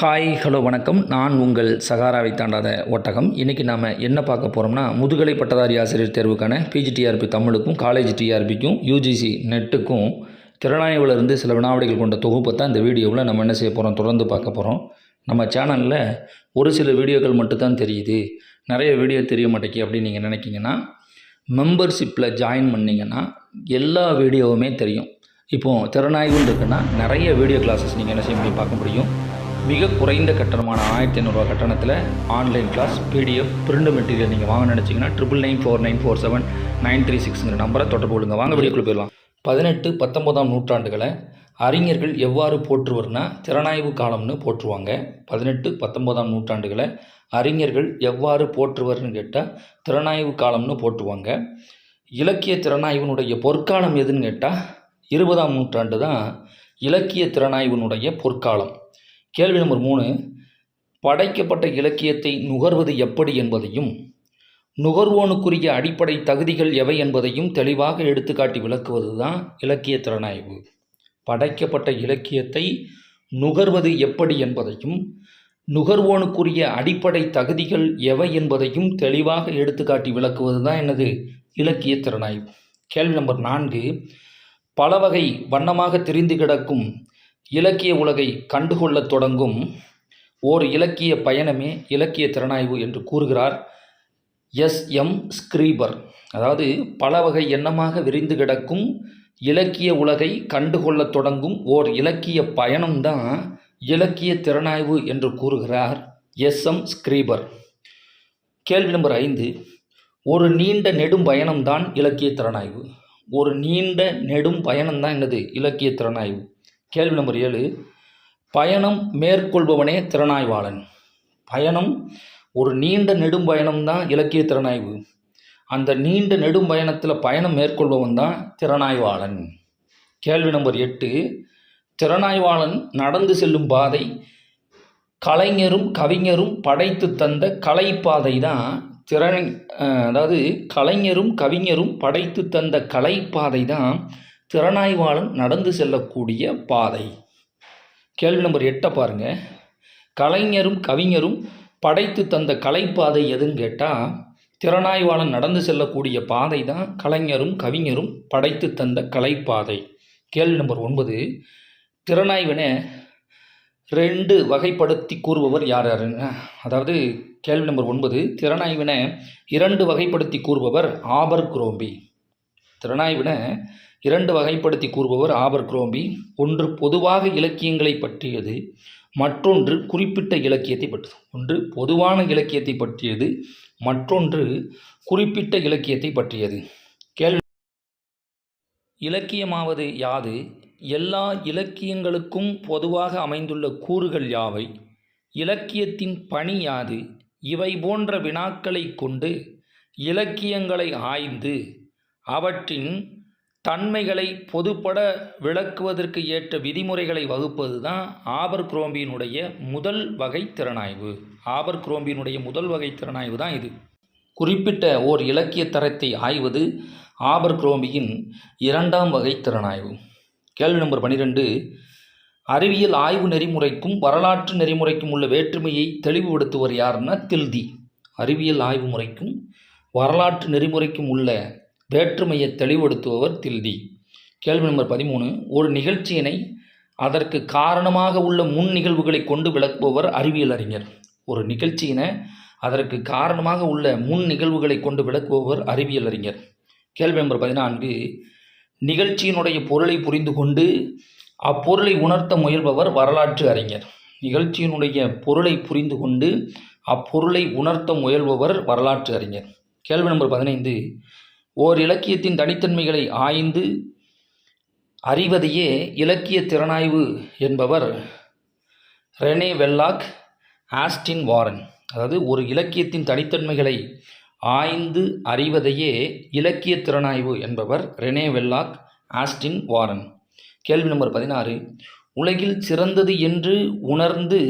Hi hello வணக்கம். நான் உங்கள் சகாராவை தாண்டாத ஒட்டகம். இன்றைக்கி நாம் என்ன பார்க்க போகிறோம்னா முதுகலை பட்டதாரி ஆசிரியர் தேர்வுக்கான பிஜிடிஆர்பி தமிழுக்கும் காலேஜ் டிஆர்பிக்கும் யூஜிசி நெட்டுக்கும் திறனாய்விலிருந்து சில வினாவடிகள் கொண்ட தொகுப்பை தான் இந்த வீடியோவில் நம்ம என்ன செய்ய போகிறோம் தொடர்ந்து பார்க்க போகிறோம் நம்ம சேனலில் ஒரு சில வீடியோக்கள் மட்டும்தான் தெரியுது. நிறைய வீடியோ தெரிய மாட்டேங்கி அப்படின்னு நீங்கள் நினைக்கிங்கன்னா மெம்பர்ஷிப்பில் ஜாயின் பண்ணிங்கன்னா எல்லா வீடியோவுமே தெரியும். இப்போது திறனாய்வுன்னு இருக்குன்னா நிறைய வீடியோ கிளாஸஸ் நீங்கள் என்ன செய்ய முடியும் பார்க்க முடியும். மிக குறைந்த கட்டணமான ஆயிரத்தி ஐநூறுரூவா கட்டணத்தில் online class PDF print material நீங்கள் வாங்க நினச்சிங்கன்னா triple nine four nine four seven nine three சிக்ஸ்ங்கிற நம்பரை தொடர்பு கொள்ளுங்க. வாங்க வீடியோக்குள்ள போயிடலாம். பதினெட்டு பத்தொம்போதாம் நூற்றாண்டுகளை அறிஞர்கள் எவ்வாறு போற்றுவர்னா திறனாய்வு காலம்னு போற்றுவாங்க. பதினெட்டு பத்தொம்போதாம் நூற்றாண்டுகளை அறிஞர்கள் எவ்வாறு போற்றுவர்னு கேட்டால் திறனாய்வு காலம்னு போற்றுவாங்க. இலக்கிய திறனாய்வினுடைய பொற்காலம் எதுன்னு கேட்டால் இருபதாம் நூற்றாண்டு தான் இலக்கிய திறனாய்வினுடைய பொற்காலம். கேள்வி நம்பர் மூணு படைக்கப்பட்ட இலக்கியத்தை நுகர்வது எப்படி என்பதையும் நுகர்வோனுக்குரிய அடிப்படை தகுதிகள் எவை என்பதையும் தெளிவாக எடுத்துக்காட்டி விளக்குவது தான் இலக்கிய திறனாய்வு. படைக்கப்பட்ட இலக்கியத்தை நுகர்வது எப்படி என்பதையும் நுகர்வோனுக்குரிய அடிப்படை தகுதிகள் எவை என்பதையும் தெளிவாக எடுத்துக்காட்டி விளக்குவது தான் எனது இலக்கிய திறனாய்வு. கேள்வி நம்பர் நான்கு பல வகை வண்ணமாக தெரிந்து கிடக்கும் இலக்கிய உலகை கண்டுகொள்ளத் தொடங்கும் ஓர் இலக்கிய பயணமே இலக்கிய திறனாய்வு என்று கூறுகிறார் எஸ் எம் ஸ்கிரீபர். அதாவது பல வகை எண்ணமாக விரிந்து கிடக்கும் இலக்கிய உலகை கண்டுகொள்ளத் தொடங்கும் ஓர் இலக்கிய பயணம்தான் இலக்கிய திறனாய்வு என்று கூறுகிறார் எஸ் எம் ஸ்கிரீபர். கேள்வி நம்பர் ஐந்து. ஒரு நீண்ட நெடும் பயணம்தான் இலக்கிய திறனாய்வு. ஒரு நீண்ட நெடும் பயணம்தான் என்னது? இலக்கிய திறனாய்வு. கேள்வி நம்பர் ஏழு. பயணம் மேற்கொள்பவனே திறனாய்வாளன். பயணம் ஒரு நீண்ட நெடும் பயணம் தான் இலக்கிய திறனாய்வு. அந்த நீண்ட நெடும் பயணத்தில் பயணம் மேற்கொள்பவன் தான் திறனாய்வாளன். கேள்வி நம்பர் எட்டு. திறனாய்வாளன் நடந்து செல்லும் பாதை கலைஞரும் கவிஞரும் படைத்து தந்த கலைப்பாதை தான் திறன் அதாவது கலைஞரும் கவிஞரும் படைத்து தந்த கலைப்பாதை தான் திறனாய்வாளன் நடந்து செல்லக்கூடிய பாதை. கேள்வி நம்பர் எட்டை பாருங்க. கலைஞரும் கவிஞரும் படைத்து தந்த கலைப்பாதை எதுன்னு கேட்டால் திறனாய்வாளன் நடந்து செல்லக்கூடிய பாதை தான் கலைஞரும் கவிஞரும் படைத்து தந்த கலைப்பாதை. கேள்வி நம்பர் ஒன்பது. திறனாய்வினை ரெண்டு வகைப்படுத்தி கூறுபவர் யார் யாருன்னா அதாவது கேள்வி நம்பர் ஒன்பது திறனாய்வினை இரண்டு வகைப்படுத்தி கூறுபவர் ஆபர் குரோம்பி. திறனாய்வினை இரண்டு வகைப்படுத்தி கூறுபவர் ஆபர் குரோம்பி ஒன்று பொதுவாக இலக்கியங்களை பற்றியது மற்றொன்று குறிப்பிட்ட இலக்கியத்தை பற்றியது. ஒன்று பொதுவான இலக்கியத்தை பற்றியது மற்றொன்று குறிப்பிட்ட இலக்கியத்தை பற்றியது. கேள்வி. இலக்கியமாவது யாது? எல்லா இலக்கியங்களுக்கும் பொதுவாக அமைந்துள்ள கூறுகள் யாவை? இலக்கியத்தின் பணி யாது? இவை போன்ற வினாக்களை கொண்டு இலக்கியங்களை ஆய்ந்து அவற்றின் தன்மைகளை பொதுப்பட விளக்குவதற்கு ஏற்ற விதிமுறைகளை வகுப்பது தான் ஆபர் குரோம்பியினுடைய முதல் வகை திறனாய்வு. ஆபர் குரோம்பியினுடைய முதல் வகை திறனாய்வு தான் இது. குறிப்பிட்ட ஓர் இலக்கிய தரத்தை ஆய்வது ஆபர் குரோம்பியின் இரண்டாம் வகை திறனாய்வு. கேள்வி நம்பர் பன்னிரெண்டு அறிவியல் ஆய்வு நெறிமுறைக்கும் வரலாற்று நெறிமுறைக்கும் உள்ள வேற்றுமையை தெளிவுபடுத்துவர் யாருன்னா தில்தி. அறிவியல் ஆய்வு முறைக்கும் வரலாற்று நெறிமுறைக்கும் உள்ள வேற்றுமையை தெளிவுபடுத்துபவர் தில்தி. கேள்வி நம்பர் பதிமூணு ஒரு நிகழ்ச்சியினை அதற்கு காரணமாக உள்ள முன் நிகழ்வுகளை கொண்டு விளக்குபவர் அறிவியல் அறிஞர். ஒரு நிகழ்ச்சியினை அதற்கு காரணமாக உள்ள முன் நிகழ்வுகளை கொண்டு விளக்குபவர் அறிவியல் அறிஞர். கேள்வி நம்பர் பதினான்கு நிகழ்ச்சியினுடைய பொருளை புரிந்து கொண்டு அப்பொருளை உணர்த்த முயல்பவர் வரலாற்று அறிஞர். நிகழ்ச்சியினுடைய பொருளை புரிந்து கொண்டு அப்பொருளை உணர்த்த முயல்பவர் வரலாற்று அறிஞர். கேள்வி நம்பர் பதினைந்து ஓர் இலக்கியத்தின் தனித்தன்மைகளை ஆய்ந்து அறிவதையே இலக்கிய திறனாய்வு என்பவர் ரெனே வெல்லாக் ஆஸ்டின் வாரன். அதாவது ஒரு இலக்கியத்தின் தனித்தன்மைகளை ஆய்ந்து அறிவதையே இலக்கிய திறனாய்வு என்பவர் ரெனே வெல்லாக் ஆஸ்டின் வாரன். கேள்வி நம்பர் பதினாறு. உலகில் சிறந்தது என்று உணர்ந்து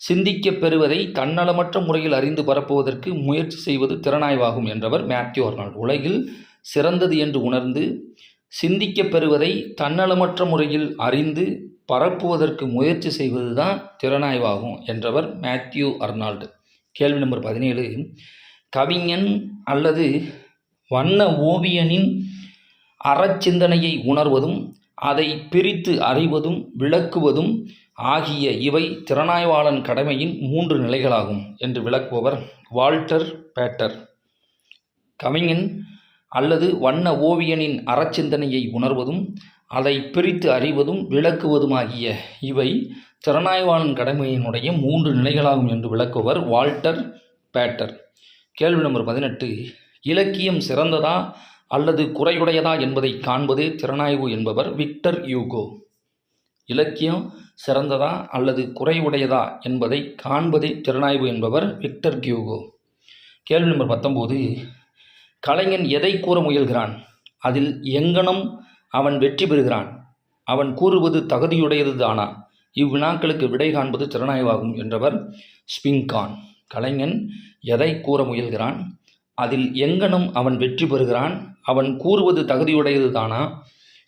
சிந்திக்கப் பெறுவதை தன்னலமற்ற முறையில் அறிந்து பரப்புவதற்கு முயற்சி செய்வது திறனாய்வாகும் என்றவர் மேத்யூ அர்னால்ட் உலகில் சிறந்தது என்று உணர்ந்து சிந்திக்கப் பெறுவதை தன்னலமற்ற முறையில் அறிந்து பரப்புவதற்கு முயற்சி செய்வது தான் திறனாய்வாகும் என்றவர் மேத்யூ அர்னால்டு. கேள்வி நம்பர் பதினேழு. கவிஞன் அல்லது வண்ண ஓவியனின் அறச்சிந்தனையை உணர்வதும் அதை பிரித்து அறிவதும் விளக்குவதும் ஆகிய இவை திறனாய்வாளன் கடமையின் மூன்று நிலைகளாகும் என்று விளக்குபவர் வால்டர் பேட்டர். கவிஞன் அல்லது வண்ண ஓவியனின் அறச்சிந்தனையை உணர்வதும் அதை பிரித்து அறிவதும் விளக்குவதுமாகிய இவை திறனாய்வாளன் கடமையினுடைய மூன்று நிலைகளாகும் என்று விளக்குவர் வால்டர் பேட்டர். கேள்வி நம்பர் பதினெட்டு இலக்கியம் சிறந்ததா அல்லது குறையுடையதா என்பதை காண்பதே திறனாய்வு என்பவர் விக்டர் யூகோ இலக்கியம் சிறந்ததா அல்லது குறைவுடையதா என்பதை காண்பதே திறனாய்வு என்பவர் விக்டர் கியூகோ கேள்வி நம்பர் பத்தொம்போது கலைஞன் எதை கூற முயல்கிறான்? அதில் எங்கனம் அவன் வெற்றி பெறுகிறான்? அவன் கூறுவது தகுதியுடையது தானா இவ்வினாக்களுக்கு விடை காண்பது திறனாய்வாகும் என்றவர் ஸ்பிங்கான். கலைஞன் எதை கூற முயல்கிறான்? அதில் எங்கனும் அவன் வெற்றி பெறுகிறான்? அவன் கூறுவது தகுதியுடையது தானா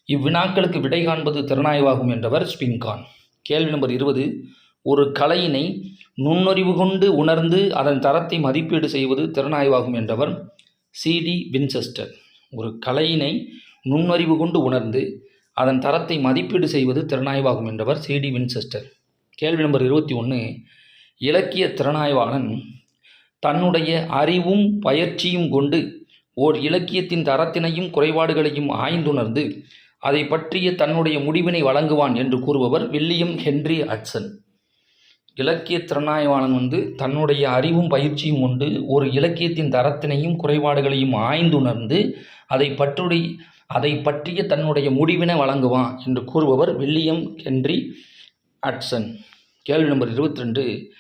இவ்வினாக்களுக்கு விடை காண்பது திறனாய்வாகும் என்றவர் ஸ்பின்கான். கேள்வி நம்பர் இருபது ஒரு கலையினை நுண்ணறிவு கொண்டு உணர்ந்து அதன் தரத்தை மதிப்பீடு செய்வது திறனாய்வாகும் என்றவர் சிடி வின்செஸ்டர். ஒரு கலையினை நுண்ணறிவு கொண்டு உணர்ந்து அதன் தரத்தை மதிப்பீடு செய்வது திறனாய்வாகும் என்றவர் சிடி வின்செஸ்டர். கேள்வி நம்பர் இருபத்தி ஒன்று இலக்கிய திறனாய்வாளன் தன்னுடைய அறிவும் பயிற்சியும் கொண்டு ஓர் இலக்கியத்தின் தரத்தினையும் குறைபாடுகளையும் ஆய்ந்துணர்ந்து அதை பற்றிய தன்னுடைய முடிவினை வழங்குவான் என்று கூறுபவர் வில்லியம் ஹென்றி அட்சன் இலக்கிய திறனாய்வாளன் வந்து தன்னுடைய அறிவும் பயிற்சியும் கொண்டு ஒரு இலக்கியத்தின் தரத்தினையும் குறைபாடுகளையும் ஆய்ந்துணர்ந்து அதை பற்றி அதை பற்றிய தன்னுடைய முடிவினை வழங்குவான் என்று கூறுபவர் வில்லியம் ஹென்றி அட்சன் கேள்வி நம்பர் இருபத்தி ரெண்டு.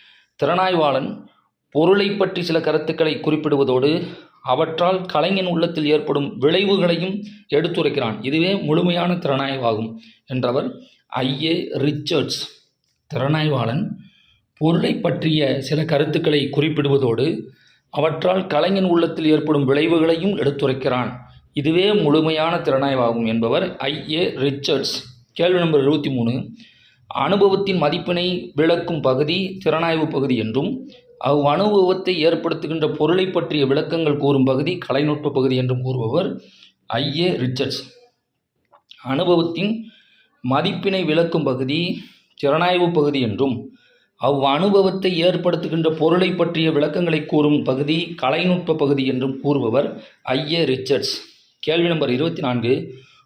திறனாய்வாளன் பொருளை பற்றி சில கருத்துக்களை குறிப்பிடுவதோடு அவற்றால் கலைஞன் உள்ளத்தில் ஏற்படும் விளைவுகளையும் எடுத்துரைக்கிறான். இதுவே முழுமையான திறனாய்வாகும் என்றவர் ஐஏ ரிச்சர்ட்ஸ். திறனாய்வாளன். பொருளை பற்றிய சில கருத்துக்களை குறிப்பிடுவதோடு அவற்றால் கலைஞன் உள்ளத்தில் ஏற்படும் விளைவுகளையும் எடுத்துரைக்கிறான். இதுவே முழுமையான திறனாய்வாகும் என்பவர் ஐஏ ரிச்சர்ட்ஸ். கேள்வி நம்பர் இருபத்தி மூணு. அனுபவத்தின் மதிப்பினை விளக்கும் பகுதி திறனாய்வு பகுதி என்றும் அவ் அனுபவத்தை ஏற்படுத்துகின்ற பொருளை பற்றிய விளக்கங்கள் கூறும் பகுதி கலைநுட்ப பகுதி என்றும் கூறுபவர் ஐஏ ரிச்சர்ட்ஸ். அனுபவத்தின் மதிப்பினை விளக்கும் பகுதி திறனாய்வு பகுதி என்றும் அவ் அனுபவத்தை ஏற்படுத்துகின்ற பொருளை பற்றிய விளக்கங்களை கூறும் பகுதி கலைநுட்ப பகுதி என்றும் கூறுபவர் ஐஏ ரிச்சர்ட்ஸ். கேள்வி நம்பர் இருபத்தி நான்கு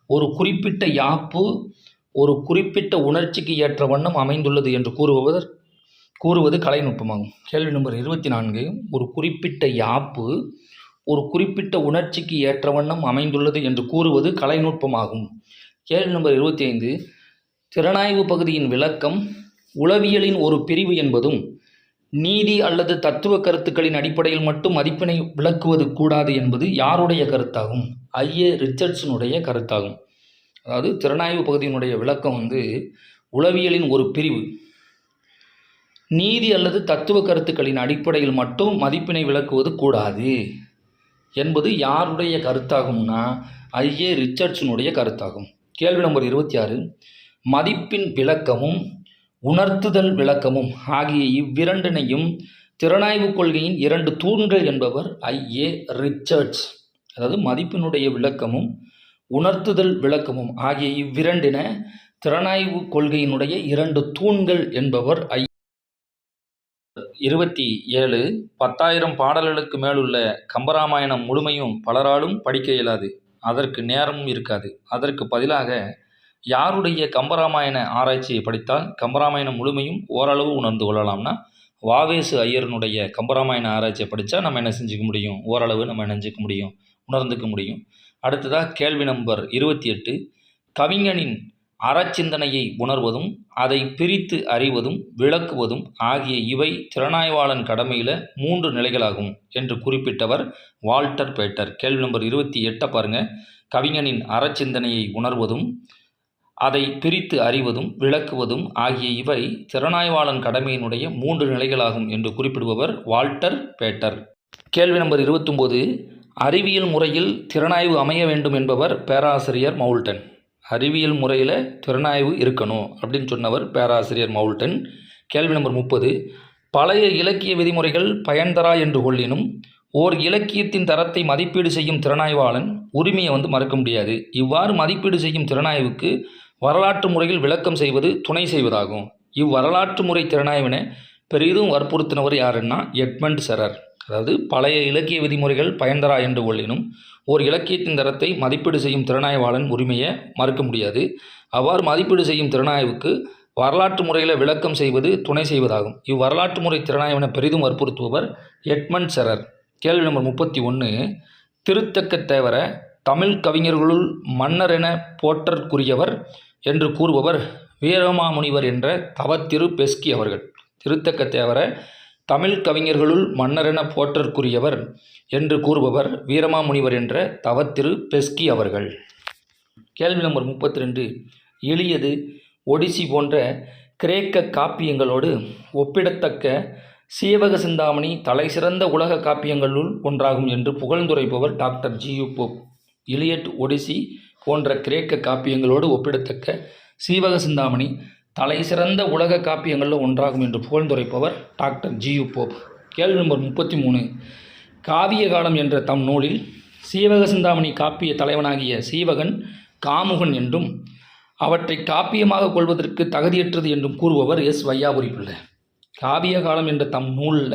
ஒரு குறிப்பிட்ட யாப்பு ஒரு குறிப்பிட்ட உணர்ச்சிக்கு ஏற்ற வண்ணம் அமைந்துள்ளது என்று கூறுபவர் கூறுவது கலைநுட்பமாகும். கேள்வி நம்பர் இருபத்தி நான்கு ஒரு குறிப்பிட்ட யாப்பு ஒரு குறிப்பிட்ட உணர்ச்சிக்கு ஏற்ற வண்ணம் அமைந்துள்ளது என்று கூறுவது கலைநுட்பமாகும். கேள்வி நம்பர் இருபத்தி ஐந்து திறனாய்வு பகுதியின் விளக்கம் உளவியலின் ஒரு பிரிவு என்பதும் நீதி அல்லது தத்துவ கருத்துக்களின் அடிப்படையில் மட்டும் மதிப்பினை விளக்குவது கூடாது என்பது யாருடைய கருத்தாகும்? ஐஏ ரிச்சர்ட்ஸனுடைய கருத்தாகும். அதாவது திறனாய்வு பகுதியினுடைய விளக்கம் வந்து உளவியலின் ஒரு பிரிவு. நீதி அல்லது தத்துவ கருத்துக்களின் அடிப்படையில் மட்டும் மதிப்பினை விளக்குவது கூடாது என்பது யாருடைய கருத்தாகும்னா ஐஏ ரிச்சர்ட்ஸனுடைய கருத்தாகும். கேள்வி நம்பர் இருபத்தி ஆறு. மதிப்பின் விளக்கமும் உணர்த்துதல் விளக்கமும் ஆகிய இவ்விரண்டினையும் திறனாய்வு கொள்கையின் இரண்டு தூண்கள் என்பவர் ஐஏ ரிச்சர்ட்ஸ். அதாவது மதிப்பினுடைய விளக்கமும் உணர்த்துதல் விளக்கமும் ஆகிய இவ்விரண்டின திறனாய்வு கொள்கையினுடைய இரண்டு தூண்கள் என்பவர் ஐ. இருபத்தி ஏழு பத்தாயிரம் பாடல்களுக்கு மேலுள்ள கம்பராமாயணம் முழுமையும் பலராலும் படிக்க இயலாது. அதற்கு நேரமும் இருக்காது. அதற்கு பதிலாக யாருடைய கம்பராமாயண ஆராய்ச்சியை படித்தால் கம்பராமாயணம் முழுமையும் ஓரளவு உணர்ந்து கொள்ளலாம்னா வாவேசு ஐயரனுடைய கம்பராமாயண ஆராய்ச்சியை படித்தா நம்ம என்ன செஞ்சுக்க முடியும்? ஓரளவு நம்ம நினைஞ்சிக்க முடியும் உணர்ந்துக்க முடியும். அடுத்ததாக கேள்வி நம்பர் இருபத்தி எட்டு. கவிஞனின் அறச்சிந்தனையை உணர்வதும் அதை பிரித்து அறிவதும் விளக்குவதும் ஆகிய இவை திறனாய்வாளன் கடமையில் மூன்று நிலைகளாகும் என்று குறிப்பிட்டவர் வால்டர் பேட்டர். கேள்வி நம்பர் இருபத்தி எட்டை பாருங்கள் கவிஞனின் அறச்சிந்தனையை உணர்வதும் அதை பிரித்து அறிவதும் விளக்குவதும் ஆகிய இவை திறனாய்வாளன் கடமையினுடைய மூன்று நிலைகளாகும் என்று குறிப்பிடுபவர் வால்டர் பேட்டர். கேள்வி நம்பர் இருபத்தொம்போது அறிவியல் முறையில் திறனாய்வு அமைய வேண்டும் என்பவர் பேராசிரியர் மவுல்டன். அறிவியல் முறையில் திறனாய்வு இருக்கணும் அப்படின்னு சொன்னவர் பேராசிரியர் மவுல்டன். கேள்வி நம்பர் முப்பது பழைய இலக்கிய விதிமுறைகள் பயன்தரா என்று கொள்ளினும் ஓர் இலக்கியத்தின் தரத்தை மதிப்பீடு செய்யும் திறனாய்வாளன் உரிமையை வந்து மறுக்க முடியாது. இவ்வாறு மதிப்பீடு செய்யும் திறனாய்வுக்கு வரலாற்று முறையில் விளக்கம் செய்வது துணை செய்வதாகும். இவ்வரலாற்று முறை திறனாய்வினை பெரிதும் வற்புறுத்தினவர் யாருன்னா எட்மண்ட் செரர். அதாவது பழைய இலக்கிய விதிமுறைகள் பயன்தரா என்று கொள்ளினும் ஓர் இலக்கியத்தின் தரத்தை மதிப்பீடு செய்யும் திறனாய்வாளன் உரிமையை மறுக்க முடியாது. அவ்வாறு மதிப்பீடு செய்யும் திறனாய்வுக்கு வரலாற்று முறையில் விளக்கம் செய்வது துணை செய்வதாகும். இவ்வரலாற்று முறை திறனாய்வின பெரிதும் வற்புறுத்துபவர் எட்மண்ட் செரர். கேள்வி நம்பர் முப்பத்தி ஒன்று திருத்தக்க தேவர தமிழ் கவிஞர்களுள் மன்னர் என போற்றற்குரியவர் என்று கூறுபவர் வீரமாமுனிவர் என்ற தவத்திரு பெஸ்கி அவர்கள். திருத்தக்க தேவர தமிழ் கவிஞர்களுள் மன்னரென போற்றற்குரியவர் என்று கூறுபவர் வீரமாமுனிவர் என்ற தவத்திரு பெஸ்கி அவர்கள். கேள்வி நம்பர் முப்பத்தி ரெண்டு எளியது ஒடிசி போன்ற கிரேக்க காப்பியங்களோடு ஒப்பிடத்தக்க சீவக சிந்தாமணி தலைசிறந்த உலக காப்பியங்களுள் ஒன்றாகும் என்று புகழ்ந்துரைப்பவர் doctor G U Pope. Iliad Odyssey போன்ற கிரேக்க காப்பியங்களோடு ஒப்பிடத்தக்க சீவக சிந்தாமணி தலை சிறந்த உலக காப்பியங்களில் ஒன்றாகும் என்று புகழ்ந்துரைப்பவர் டாக்டர் ஜியு போப். கேள்வி நம்பர் முப்பத்தி மூணு காவிய காலம் என்ற தம் நூலில் சீவக சிந்தாமணி காப்பிய தலைவனாகிய சீவகன் காமுகன் என்றும் அவற்றை காப்பியமாக கொள்வதற்கு தகுதியற்றது என்றும் கூறுபவர் எஸ் வையாபுரி பிள்ளை. காவிய காலம் என்ற தம் நூலில்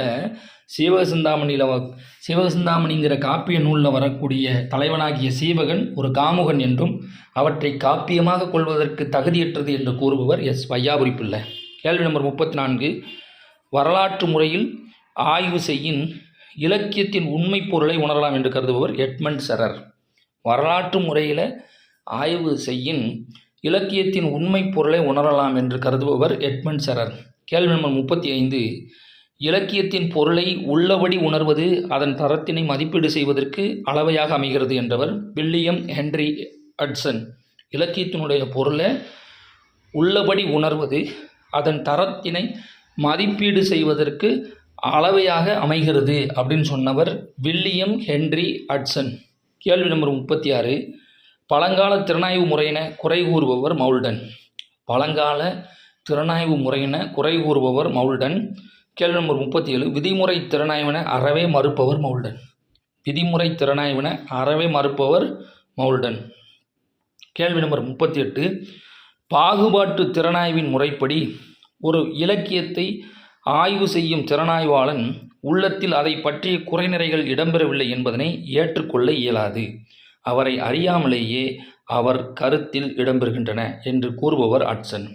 சீவகசிந்தாமணியில் வ சீவகசிந்தாமணிங்கிற காப்பிய நூலில் வரக்கூடிய தலைவனாகிய சீவகன் ஒரு காமுகன் என்றும் அவற்றை காப்பியமாக கொள்வதற்கு தகுதியற்றது என்று கூறுபவர் எஸ். வையாபுரி பிள்ளை. கேள்வி நம்பர் முப்பத்தி நான்கு வரலாற்று முறையில் ஆய்வு செய்யின் இலக்கியத்தின் உண்மை பொருளை உணரலாம் என்று கருதுபவர் எட்மண்ட் சரர். வரலாற்று முறையில் ஆய்வு செய்யின் இலக்கியத்தின் உண்மை பொருளை உணரலாம் என்று கருதுபவர் எட்மண்ட் சரர். கேள்வி நம்பர் முப்பத்தி ஐந்து இலக்கியத்தின் பொருளை உள்ளபடி உணர்வது அதன் தரத்தினை மதிப்பீடு செய்வதற்கு அளவையாக அமைகிறது என்றவர் வில்லியம் ஹென்றி அட்சன். இலக்கியத்தினுடைய பொருளை உள்ளபடி உணர்வது அதன் தரத்தினை மதிப்பீடு செய்வதற்கு அளவையாக அமைகிறது அப்படின்னு சொன்னவர் வில்லியம் ஹென்றி அட்சன். கேள்வி நம்பர் முப்பத்தி ஆறு பழங்கால திறனாய்வு முறையின குறை கூறுபவர் மவுல்டன். பழங்கால திறனாய்வு முறையின குறை கூறுபவர் மவுல்டன். கேள்வி நம்பர் முப்பத்தி ஏழு விதிமுறை திறனாய்வின அறவே மறுப்பவர் மவுல்டன். விதிமுறை திறனாய்வின அறவே மறுப்பவர் மவுல்டன். கேள்வி நம்பர் முப்பத்தி எட்டு பாகுபாட்டு திறனாய்வின் முறைப்படி ஒரு இலக்கியத்தை ஆய்வு செய்யும் திறனாய்வாளன் உள்ளத்தில் அதை பற்றிய குறைநிறைகள் இடம்பெறவில்லை என்பதனை ஏற்றுக்கொள்ள இயலாது. அவரை அறியாமலேயே அவர் கருத்தில் இடம்பெறுகின்றன என்று கூறுபவர் அட்சன்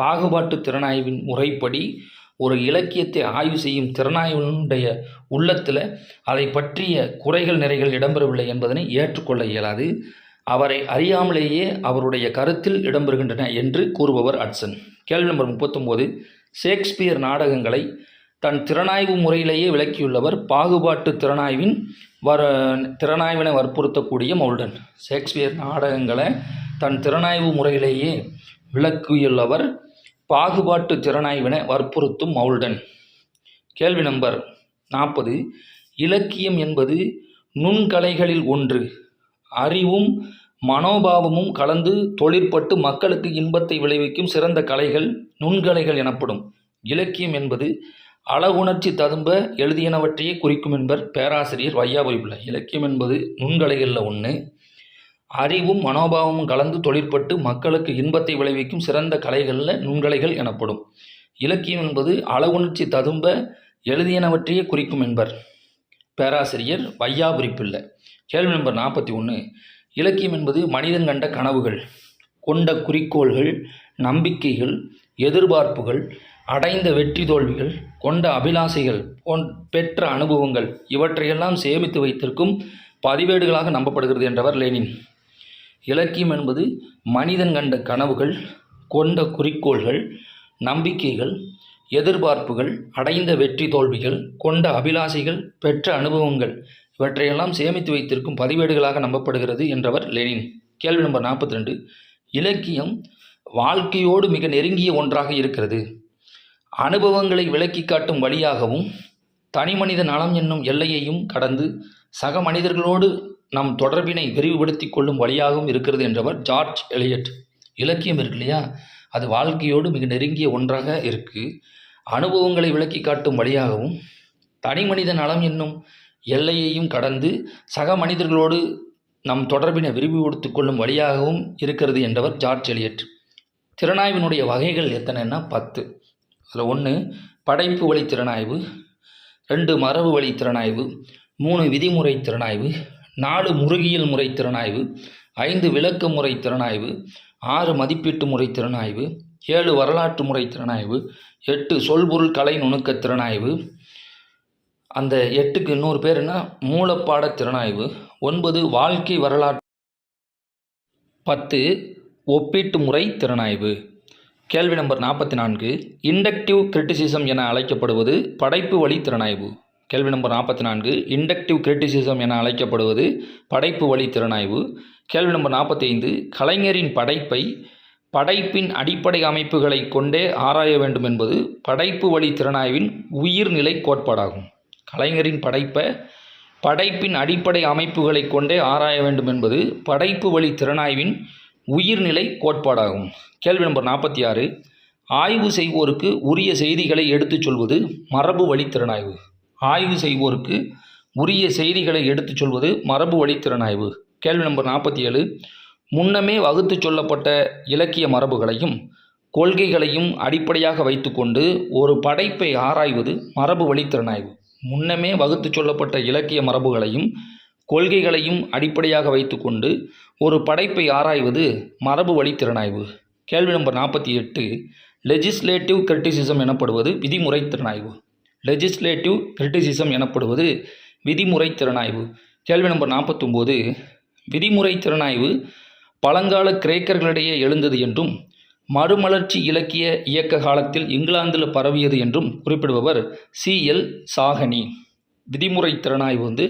பாகுபாட்டு திறனாய்வின் முறைப்படி ஒரு இலக்கியத்தை ஆய்வு செய்யும் திறனாய்வனுடைய உள்ளத்தில் அதை பற்றிய குறைகள் நிறைகள் இடம்பெறவில்லை என்பதனை ஏற்றுக்கொள்ள இயலாது. அவரை அறியாமலேயே அவருடைய கருத்தில் இடம்பெறுகின்றன என்று கூறுபவர் அட்சன். கேள்வி நம்பர் முப்பத்தொம்போது ஷேக்ஸ்பியர் நாடகங்களை தன் திறனாய்வு முறையிலேயே விளக்கியுள்ளவர் பாகுபாட்டு திறனாய்வின் வர திறனாய்வினை வற்புறுத்தக்கூடிய மவுல்டன். ஷேக்ஸ்பியர் நாடகங்களை தன் திறனாய்வு முறையிலேயே விளக்கியுள்ளவர் பாகுபாட்டு திறனாய்வினை வற்புறுத்தும் மவுல்டன். கேள்வி நம்பர் நாற்பது. இலக்கியம் என்பது நுண்கலைகளில் ஒன்று. அறிவும் மனோபாவமும் கலந்து தொழிற்பட்டு மக்களுக்கு இன்பத்தை விளைவிக்கும் சிறந்த கலைகள் நுண்கலைகள் எனப்படும். இலக்கியம் என்பது அழகுணர்ச்சி ததும்ப எழுதியனவற்றையே குறிக்கும் என்பர் பேராசிரியர் வையாபுரி பிள்ளை இலக்கியம் என்பது நுண்கலைகளில் ஒன்று அறிவும் மனோபாவமும் கலந்து தொழிற்பட்டு மக்களுக்கு இன்பத்தை விளைவிக்கும் சிறந்த கலைகளில் நுண்கலைகள் எனப்படும். இலக்கியம் என்பது அளவுணர்ச்சி ததும்ப எழுதியனவற்றையே குறிக்கும் என்பர். பேராசிரியர் வையாபுரி பிள்ளை. கேள்வி நம்பர் நாற்பத்தி ஒன்று இலக்கியம் என்பது மனிதன் கண்ட கனவுகள் கொண்ட குறிக்கோள்கள் நம்பிக்கைகள் எதிர்பார்ப்புகள் அடைந்த வெற்றி தோல்விகள் கொண்ட அபிலாசைகள் போன் பெற்ற அனுபவங்கள் இவற்றையெல்லாம் சேமித்து வைத்திருக்கும் பதிவேடுகளாக நம்பப்படுகிறது என்றவர் லெனின். இலக்கியம் என்பது மனிதன் கண்ட கனவுகள் கொண்ட குறிக்கோள்கள் நம்பிக்கைகள் எதிர்பார்ப்புகள் அடைந்த வெற்றி தோல்விகள் கொண்ட அபிலாசைகள் பெற்ற அனுபவங்கள். இவற்றையெல்லாம் சேமித்து வைத்திருக்கும் பதிவேடுகளாக நம்பப்படுகிறது என்றவர் லெனின். கேள்வி நம்பர் நாற்பத்தி ரெண்டு இலக்கியம் வாழ்க்கையோடு மிக நெருங்கிய ஒன்றாக இருக்கிறது. அனுபவங்களை விளக்கி காட்டும் வழியாகவும் தனி மனித நலம் என்னும் எல்லையையும் கடந்து சக மனிதர்களோடு நம் தொடர்பினை விரிவுபடுத்தி கொள்ளும் வழியாகவும் இருக்கிறது என்றவர் ஜார்ஜ் எலியட். இலக்கியம் இருக்கு இல்லையா? அது வாழ்க்கையோடு மிக நெருங்கிய ஒன்றாக இருக்குது அனுபவங்களை விளக்கி காட்டும் வழியாகவும் தனி மனித நலம் என்னும் எல்லையையும் கடந்து சக மனிதர்களோடு நம் தொடர்பினை விரிவுபடுத்திக் கொள்ளும் வழியாகவும் இருக்கிறது என்றவர் ஜார்ஜ் எலியட். திறனாய்வினுடைய வகைகள் எத்தனைன்னா பத்து. அதில் ஒன்று படைப்பு வழி திறனாய்வு ரெண்டு மரபு வழி திறனாய்வு மூணு விதிமுறை திறனாய்வு நாலு முருகியல் முறை திறனாய்வு ஐந்து விளக்க முறை திறனாய்வு ஆறு மதிப்பீட்டு முறை திறனாய்வு ஏழு வரலாற்று முறை திறனாய்வு எட்டு சொல்பொருள் கலை நுணுக்க திறனாய்வு. அந்த எட்டுக்கு இன்னொரு பேர் என்ன? மூலப்பாட திறனாய்வு. ஒன்பது வாழ்க்கை வரலாற்று. பத்து ஒப்பீட்டு முறை திறனாய்வு. கேள்வி நம்பர் நாற்பத்தி நான்கு. இண்டக்டிவ் கிரிட்டிசிசம் என அழைக்கப்படுவது படைப்பு வழி திறனாய்வு. கேள்வி நம்பர் நாற்பத்தி நான்கு இண்டக்டிவ் கிரிட்டிசிசம் என அழைக்கப்படுவது படைப்பு வழி திறனாய்வு. கேள்வி நம்பர் நாற்பத்தைந்து கலைஞரின் படைப்பை படைப்பின் அடிப்படை அமைப்புகளை கொண்டே ஆராய வேண்டும் என்பது படைப்பு வழி திறனாய்வின் உயிர்நிலை கோட்பாடாகும். கலைஞரின் படைப்பை படைப்பின் அடிப்படை அமைப்புகளை கொண்டே ஆராய வேண்டும் என்பது படைப்பு வழி திறனாய்வின் உயிர்நிலை கோட்பாடாகும். கேள்வி நம்பர் நாற்பத்தி ஆறு ஆய்வு செய்வோருக்கு உரிய செய்திகளை எடுத்துச் சொல்வது மரபு வழி திறனாய்வு. ஆய்வு செய்வோருக்கு உரிய செய்திகளை எடுத்துச் சொல்வது மரபு வழி திறனாய்வு. கேள்வி நம்பர் நாற்பத்தி ஏழு முன்னமே வகுத்துச் சொல்லப்பட்ட இலக்கிய மரபுகளையும் கொள்கைகளையும் அடிப்படையாக வைத்துக்கொண்டு ஒரு படைப்பை ஆராய்வது மரபு வழி திறனாய்வு. முன்னமே வகுத்துச் சொல்லப்பட்ட இலக்கிய மரபுகளையும் கொள்கைகளையும் அடிப்படையாக வைத்துக்கொண்டு ஒரு படைப்பை ஆராய்வது மரபு வழி திறனாய்வு. கேள்வி நம்பர் நாற்பத்தி எட்டு லெஜிஸ்லேட்டிவ் கிரிட்டிசிசம் எனப்படுவது விதிமுறை திறனாய்வு. லெஜிஸ்லேட்டிவ் கிரிட்டிசிசம் எனப்படுவது விதிமுறை திறனாய்வு. கேள்வி நம்பர் நாற்பத்தொம்போது விதிமுறை திறனாய்வு பழங்கால கிரேக்கர்களிடையே எழுந்தது என்றும் மறுமலர்ச்சி இலக்கிய இயக்க காலத்தில் இங்கிலாந்தில் பரவியது என்றும் குறிப்பிடுபவர் சிஎல் சாகனி. விதிமுறை திறனாய்வு வந்து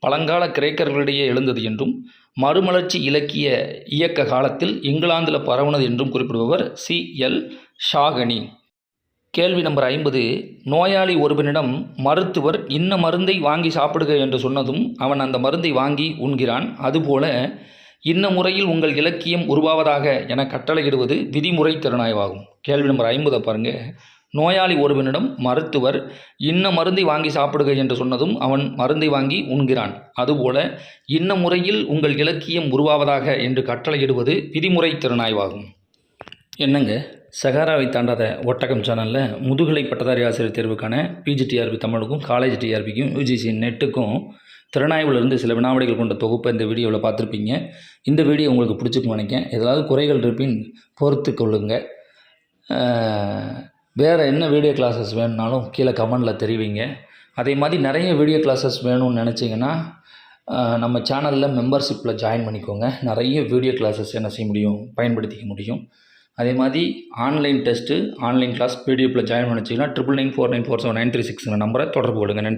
பழங்கால கிரேக்கர்களிடையே எழுந்தது என்றும் மறுமலர்ச்சி இலக்கிய இயக்க காலத்தில் இங்கிலாந்தில் பரவுனது என்றும் குறிப்பிடுபவர் சி. எல். ஷாகனி கேள்வி நம்பர் ஐம்பது நோயாளி ஒருவனிடம் மருத்துவர் இன்ன மருந்தை வாங்கி சாப்பிடுக என்று சொன்னதும் அவன் அந்த மருந்தை வாங்கி உண்கிறான். அதுபோல இன்ன முறையில் உங்கள் இலக்கியம் உருவாவதாக என கட்டளையிடுவது விதிமுறை திறனாய்வாகும். கேள்வி நம்பர் ஐம்பதை பாருங்க. நோயாளி ஒருவனிடம் மருத்துவர் இன்ன மருந்தை வாங்கி சாப்பிடுக என்று சொன்னதும் அவன் மருந்தை வாங்கி உண்கிறான். அதுபோல இன்ன முறையில் உங்கள் இலக்கியம் உருவாவதாக என்று கட்டளையிடுவது விதிமுறை திறனாய்வாகும். என்னங்க? சகாராவை தாண்டாத ஒட்டகம் சேனலில் முதுகலை பட்டதாரி ஆசிரியர் தேர்வுக்கான பிஜிடிஆர்பி தமிழுக்கும் காலேஜ் டிஆர்பிக்கும் யூஜிசி நெட்டுக்கும் திறனாய்வுலேருந்து சில வினாவிடைகள் கொண்ட தொகுப்பை இந்த வீடியோவில் பார்த்துருப்பீங்க. இந்த வீடியோ உங்களுக்கு பிடிச்சிக்கும் நினைக்கேன் ஏதாவது குறைகள் இருப்பின் பொறுத்து கொள்ளுங்க. வேறு என்ன வீடியோ கிளாஸஸ் வேணும்னாலும் கீழே கமெண்டில் தெரிவிங்க. அதே மாதிரி நிறைய வீடியோ கிளாஸஸ் வேணும்னு நினச்சிங்கன்னா நம்ம சேனலில் மெம்பர்ஷிப்பில் ஜாயின் பண்ணிக்கோங்க. நிறைய வீடியோ கிளாஸஸ் என்ன செய்ய முடியும்? பயன்படுத்திக்க முடியும். அதே மாதிரி ஆன்லைன் டெஸ்ட்டு ஆன்லைன் கிளாஸ் பிடிஎஃப்பில் join பண்ணிச்சிங்கன்னா triple nine four nine four seven nine three six நம்பரை தொடர்பு கொள்ளுங்கள் நன்றி